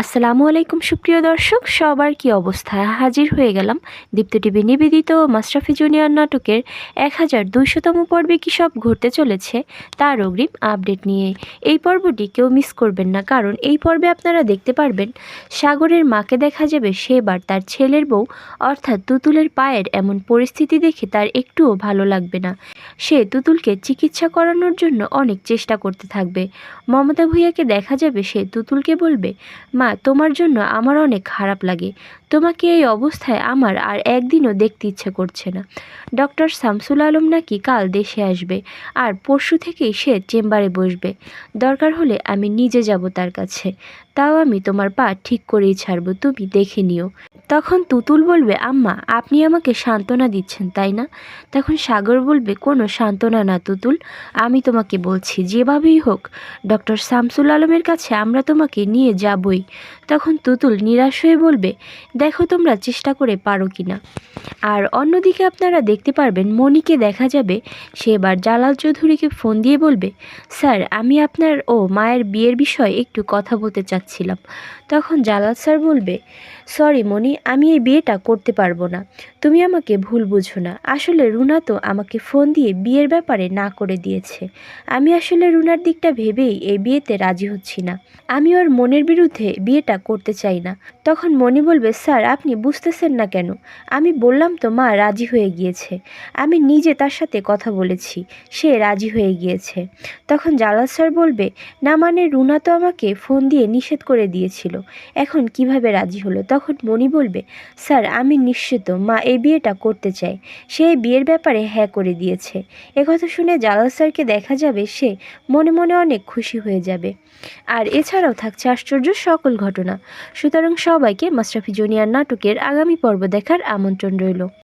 আসসালামু আলাইকুম, সুপ্রিয় দর্শক। সবার কি অবস্থা? হাজির হয়ে গেলাম দীপ্ত টিভি নিবেদিত মাস্টাফি জুনিয়র নাটকের এক হাজার দুইশোতম পর্বে কী সব ঘটতে চলেছে তার অগ্রিম আপডেট নিয়ে। এই পর্বটি কেউ মিস করবেন না, কারণ এই পর্বে আপনারা দেখতে পারবেন সাগরের মাকে দেখা যাবে সেবার তার ছেলের বউ, অর্থাৎ তুতুলের পায়ের এমন পরিস্থিতি দেখে তার একটুও ভালো লাগবে না। সে তুতুলকে চিকিৎসা করানোর জন্য অনেক চেষ্টা করতে থাকবে। মমতা ভূঁইয়াকে দেখা যাবে, সে তুতুলকে বলবে মা, তোমার জন্য আমার অনেক খারাপ লাগে। তোমাকে এই অবস্থায় আমার আর একদিনও দেখতে ইচ্ছে করছে না। ডক্টর শামসুল আলম নাকি কাল দেশে আসবে আর পরশু থেকেই সে চেম্বারে বসবে। দরকার হলে আমি নিজে যাব তার কাছে। তাও আমি তোমার পা ঠিক করেই ছাড়বো, তুমি দেখে নিও। তখন তুতুল বলবে, আম্মা, আপনি আমাকে সান্ত্বনা দিচ্ছেন, তাই না? তখন সাগর বলবে, কোনো সান্ত্বনা না তুতুল, আমি তোমাকে বলছি, যেভাবেই হোক, ডক্টর শামসুল আলমের কাছে আমরা তোমাকে নিয়ে যাবই। তখন তুতুল নিরাশ হয়ে বলবে, দেখো তোমরা চেষ্টা করে পারো কি না। আর অন্যদিকে আপনারা দেখতে পারবেন, মণিকে দেখা যাবে, সে এবার জালাল চৌধুরীকে ফোন দিয়ে বলবে, স্যার, আমি আপনার ও মায়ের বিয়ের বিষয়ে একটু কথা বলতে চাচ্ছিলাম। তখন জালাল স্যার বলবে, সরি মণি আমি এই বিয়েটা করতে পারব না। তুমি আমাকে ভুল বুঝো না। আসলে রুনা তো আমাকে ফোন দিয়ে বিয়ের ব্যাপারে না করে দিয়েছে। আমি আসলে রুনার দিকটা ভেবেই এই বিয়েতে রাজি হচ্ছি না। আমি ওর মনের বিরুদ্ধে বিয়েটা করতে চাই না। তখন মণি বলবে, স্যার, আপনি বুঝতেছেন না কেন? আমি বললাম তো মা রাজি হয়ে গিয়েছে। আমি নিজে তার সাথে কথা বলেছি। সে রাজি হয়ে গিয়েছে। তখন জালাল স্যার বলবে, না মানে রুনা তো আমাকে ফোন দিয়ে নিষেধ করে দিয়েছিল। এখন কীভাবে রাজি হলো? তখন মণি বলবে, স্যার, আমি নিশ্চিত, মা এই বিয়েটা করতে চায়। সে বিয়ের ব্যাপারে হ্যাঁ করে দিয়েছে। একথা শুনে জালাল স্যারকে দেখা যাবে, সে মনে মনে অনেক খুশি হয়ে যাবে। আর এছাড়াও থাকছে আশ্চর্য সকল ঘটনা। সুতরাং সবাইকে মাস্টাফি জুনিয়ার নাটকের আগামী পর্ব দেখার আমন্ত্রণ রইল।